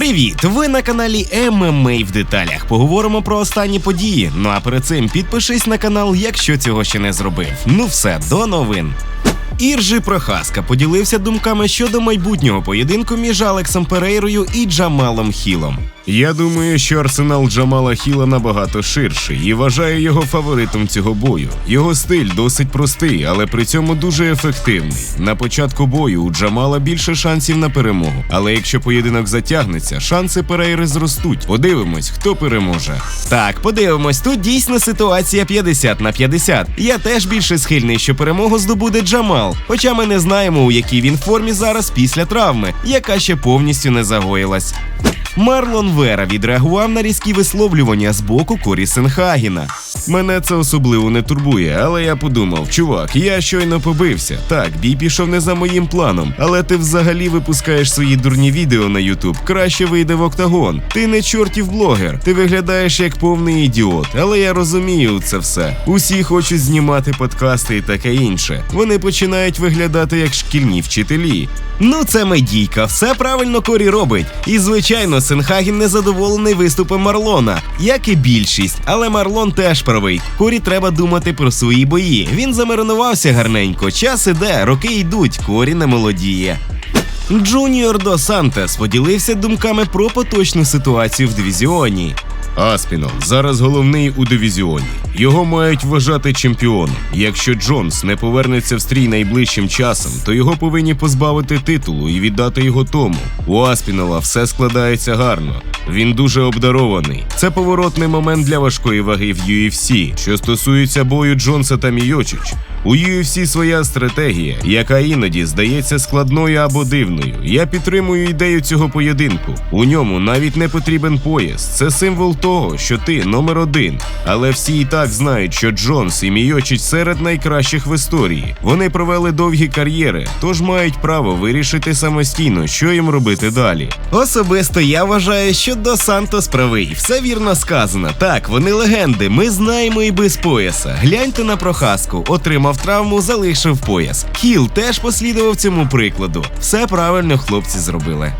Привіт! Ви на каналі ММА в деталях. Поговоримо про останні події. Ну а перед цим підпишись на канал, якщо цього ще не зробив. Ну все, до новин. Іржи Прохаска поділився думками щодо майбутнього поєдинку між Алексом Перейрою і Джамалом Хілом. Я думаю, що арсенал Джамала Хіла набагато ширший і вважаю його фаворитом цього бою. Його стиль досить простий, але при цьому дуже ефективний. На початку бою у Джамала більше шансів на перемогу. Але якщо поєдинок затягнеться, шанси Перейри зростуть. Подивимось, хто переможе. Так, подивимось, тут дійсно ситуація 50 на 50. Я теж більше схильний, що перемогу здобуде Джамал. Хоча ми не знаємо, у якій він формі зараз після травми, яка ще повністю не загоїлась. Марлон Вера відреагував на різкі висловлювання з боку Корі Сенхагіна. Мене це особливо не турбує, але я подумав, чувак, я щойно побився. Так, бій пішов не за моїм планом, але ти взагалі випускаєш свої дурні відео на Ютуб. Краще вийде в октагон. Ти не чортів блогер, ти виглядаєш як повний ідіот. Але я розумію це все. Усі хочуть знімати подкасти і таке інше. Вони починають виглядати як шкільні вчителі. Ну, це медійка, все правильно Корі робить. І звичайно, Сенхагін незадоволений виступом Марлона, як і більшість. Але Марлон теж правий. Корі треба думати про свої бої. Він замаринувався гарненько. Час іде, роки йдуть, Корі не молодіє. Джуніор до Сантес поділився думками про поточну ситуацію в дивізіоні. Аспінал зараз головний у дивізіоні. Його мають вважати чемпіоном. Якщо Джонс не повернеться в стрій найближчим часом, то його повинні позбавити титулу і віддати його тому. У Аспінала все складається гарно. Він дуже обдарований. Це поворотний момент для важкої ваги в UFC. Що стосується бою Джонса та Мійочич, у UFC своя стратегія, яка іноді здається складною або дивною. Я підтримую ідею цього поєдинку. У ньому навіть не потрібен пояс. Це символ того, що ти номер один. Але всі і так знають, що Джонс і Мійочич серед найкращих в історії. Вони провели довгі кар'єри, тож мають право вирішити самостійно, що їм робити далі. Особисто я вважаю, що до Сантос правий. Все вірно сказано. Так, вони легенди. Ми знаємо і без пояса. Гляньте на прохаску, отримав травму, залишив пояс. Хіл теж послідував цьому прикладу. Все правильно хлопці зробили.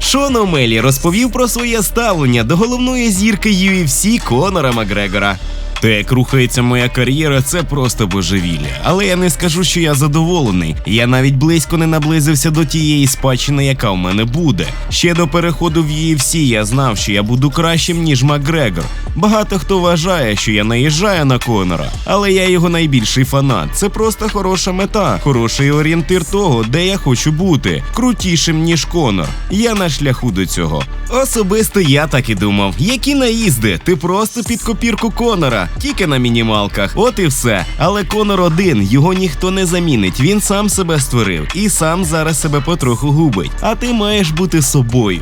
Шон Омелі розповів про своє ставлення до головної зірки UFC Конора Макгрегора. Те, як рухається моя кар'єра, це просто божевілля. Але я не скажу, що я задоволений. Я навіть близько не наблизився до тієї спадщини, яка в мене буде. Ще до переходу в UFC я знав, що я буду кращим, ніж Макгрегор. Багато хто вважає, що я наїжджаю на Конора, але я його найбільший фанат. Це просто хороша мета, хороший орієнтир того, де я хочу бути, крутішим ніж Конор. Я на шляху до цього. Особисто я так і думав. Які наїзди? Ти просто під копірку Конора, тільки на мінімалках. От і все. Але Конор один, його ніхто не замінить. Він сам себе створив і сам зараз себе потроху губить. А ти маєш бути собою.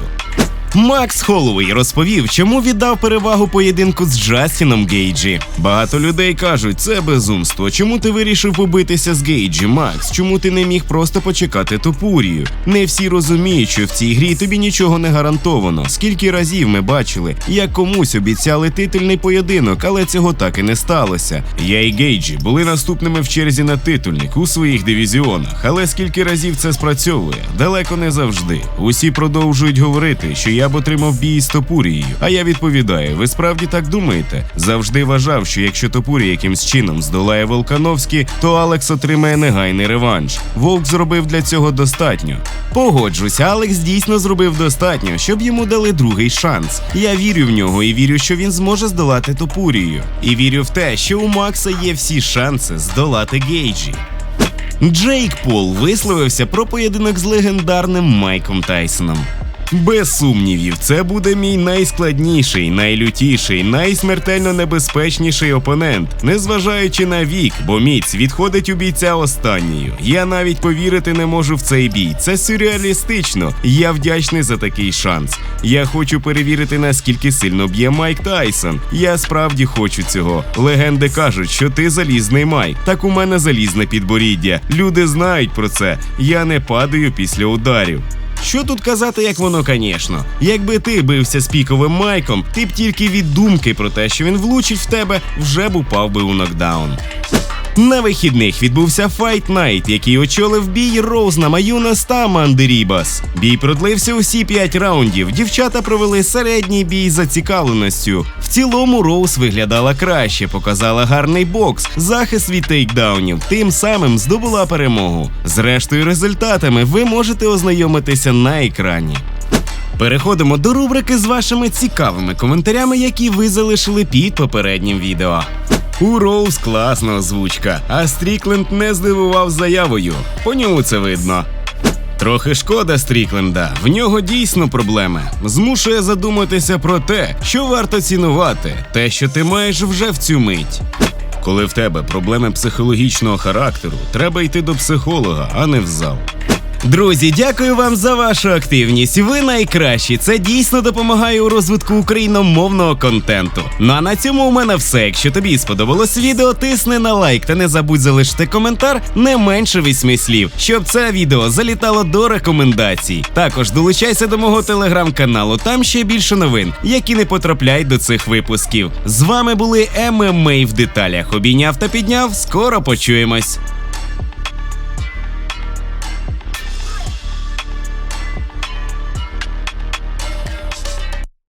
Макс Холлоуей розповів, чому віддав перевагу поєдинку з Джастіном Гейджі. Багато людей кажуть, це безумство. Чому ти вирішив побитися з Гейджі, Макс? Чому ти не міг просто почекати Топурію? Не всі розуміють, що в цій грі тобі нічого не гарантовано. Скільки разів ми бачили, як комусь обіцяли титульний поєдинок, але цього так і не сталося. Я і Гейджі були наступними в черзі на титульник у своїх дивізіонах, але скільки разів це спрацьовує? Далеко не завжди. Усі продовжують говорити, що я б отримав бій з Топурією. А я відповідаю: ви справді так думаєте? Завжди вважав, що якщо Топурі якимсь чином здолає Волкановський, то Алекс отримає негайний реванш. Вовк зробив для цього достатньо. Погоджусь, Алекс дійсно зробив достатньо, щоб йому дали другий шанс. Я вірю в нього і вірю, що він зможе здолати Топурію. І вірю в те, що у Макса є всі шанси здолати Гейджі. Джейк Пол висловився про поєдинок з легендарним Майком Тайсоном. Без сумнівів, це буде мій найскладніший, найлютіший, найсмертельно небезпечніший опонент, незважаючи на вік, бо міць відходить у бійця останньою. Я навіть повірити не можу в цей бій. Це сюрреалістично. Я вдячний за такий шанс. Я хочу перевірити, наскільки сильно б'є Майк Тайсон. Я справді хочу цього. Легенди кажуть, що ти залізний Майк. Так у мене залізне підборіддя. Люди знають про це. Я не падаю після ударів. Що тут казати, як воно, звісно. Якби ти бився з піковим майком, ти б тільки від думки про те, що він влучить в тебе, вже б упав би у нокдаун. На вихідних відбувся Fight Night, який очолив бій Роуз Намаюнас та Аманди Рібас. Бій продлився усі 5 раундів. Дівчата провели середній бій за цікавленістю. В цілому Роуз виглядала краще, показала гарний бокс, захист від тейкдаунів, тим самим здобула перемогу. Зрештою, результатами ви можете ознайомитися на екрані. Переходимо до рубрики з вашими цікавими коментарями, які ви залишили під попереднім відео. У Роуз класна озвучка, а Стрікленд не здивував заявою. По ньому це видно. Трохи шкода Стрікленда, в нього дійсно проблеми. Змушує задуматися про те, що варто цінувати, те, що ти маєш вже в цю мить. Коли в тебе проблеми психологічного характеру, треба йти до психолога, а не в зал. Друзі, дякую вам за вашу активність. Ви найкращі. Це дійсно допомагає у розвитку україномовного контенту. Ну а на цьому у мене все. Якщо тобі сподобалось відео, тисни на лайк та не забудь залишити коментар не менше восьми слів, щоб це відео залітало до рекомендацій. Також долучайся до мого телеграм-каналу, там ще більше новин, які не потрапляють до цих випусків. З вами були ММА в деталях. Обійняв та підняв. Скоро почуємось.